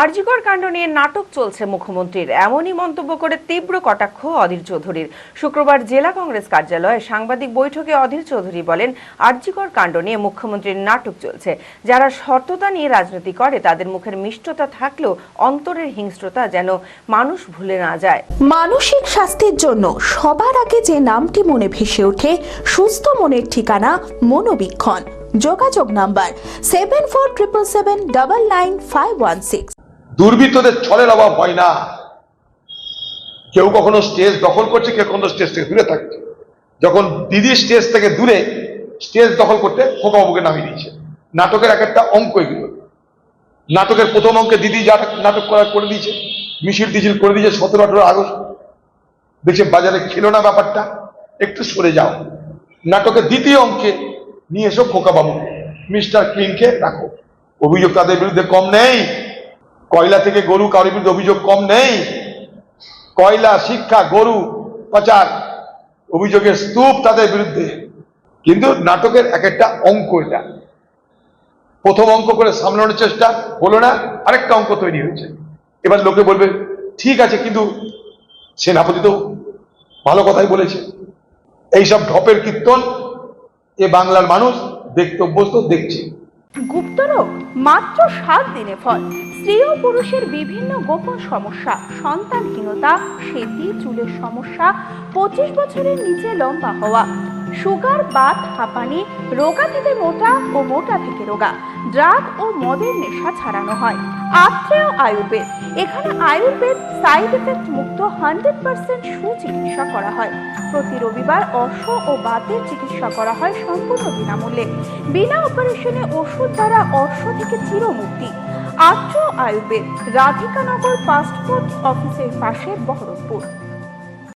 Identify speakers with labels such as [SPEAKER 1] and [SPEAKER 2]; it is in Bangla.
[SPEAKER 1] আরজিকর কাণ্ড নিয়ে নাটক চলছে মুখ্যমন্ত্রীর। এমনই মন্তব্য করে তীব্র কটাক্ষ অধীর চৌধুরীর। শুক্রবার জেলা কংগ্রেস কার্যালয়ে সাংবাদিক বৈঠকে অধীর চৌধুরী বলেন, আরজিকর কাণ্ড নিয়ে মুখ্যমন্ত্রীর নাটক চলছে। যারা সত্যতা নিয়ে রাজনীতি করে, তাদের মুখের মিষ্টতা থাকলেও অন্তরের হিংস্রতা যেন মানুষ ভুলে না যায়।
[SPEAKER 2] মানসিক স্বাস্থ্যের জন্য সবার আগে যে নামটি মনে ভেসে ওঠে, সুস্থ মনের ঠিকানা মনোবীক্ষণ। যোগাযোগ number seven four triple seven double nine five one six
[SPEAKER 3] দুর্বৃত্তদের ছলের অভাব হয় না। কেউ কখনো স্টেজ দখল করছে, কেউ কখনো স্টেজ থেকে দূরে থাকছে। যখন দিদি স্টেজ থেকে দূরে, স্টেজ দখল করতে খোকাবাবুকে নামিয়ে দিয়েছে। নাটকের এক একটা অঙ্ক এগুলো। নাটকের প্রথম অঙ্কে দিদি যা নাটক করা করে দিয়েছে মিছিল টিছিল করে দিয়েছে সতেরো, আঠেরো আগস্ট। দেখছে বাজারে খেলো না ব্যাপারটা, একটু সরে যাও। নাটকের দ্বিতীয় অঙ্কে নিয়ে এসো খোকাবাবু মিস্টার ক্লিনকে রাখো। অভিযোগ তাদের বিরুদ্ধে কম নেই। কয়লা থেকে গরু কারোর বিরুদ্ধে অভিযোগ কম নেই। কয়লা, শিক্ষা, গরু পাচার অভিযোগের স্তূপ তাদের বিরুদ্ধে। কিন্তু নাটকের এক একটা অঙ্ক এটা। প্রথম অঙ্ক করে সামলানোর চেষ্টা হলো না, আরেকটা অঙ্ক তৈরি হয়েছে। এবার লোকে বলবে, ঠিক আছে, কিন্তু সেনাপতি তো ভালো কথাই বলেছে। এইসব ঢপের কীর্তন এ বাংলার মানুষ দেখতে অভ্যস্ত দেখছে।
[SPEAKER 2] গুপ্তরোগ মাত্র সাত দিনে ফল। স্ত্রী ও পুরুষের বিভিন্ন গোপন সমস্যা, সন্তানহীনতা, সেতি, চুলের সমস্যা, পঁচিশ বছরের নিচে লম্বা হওয়া, সুগার, বাত, হাঁপানি, রোগা থেকে মোটা ও মোটা থেকে রোগা ড্রাগ ও মদের নেশা ছাড়ানো হয়। আত্রেয় আয়ুর্বেদ। এখানে আয়ুর্বেদ সাইড এফেক্ট মুক্ত হান্ড্রেড পার্সেন্ট সুচিকিৎসা করা হয়। প্রতি রবিবার অর্শ ও বাতের চিকিৎসা করা হয় সম্পূর্ণ বিনামূল্যে। বিনা অপারেশনে ওষুধ দ্বারা অর্শ থেকে চিরমুক্তি। আত্র আয়ুর্বেদ রাধিকানগর ফাস্টফুড অফিসের পাশে বহরমপুর।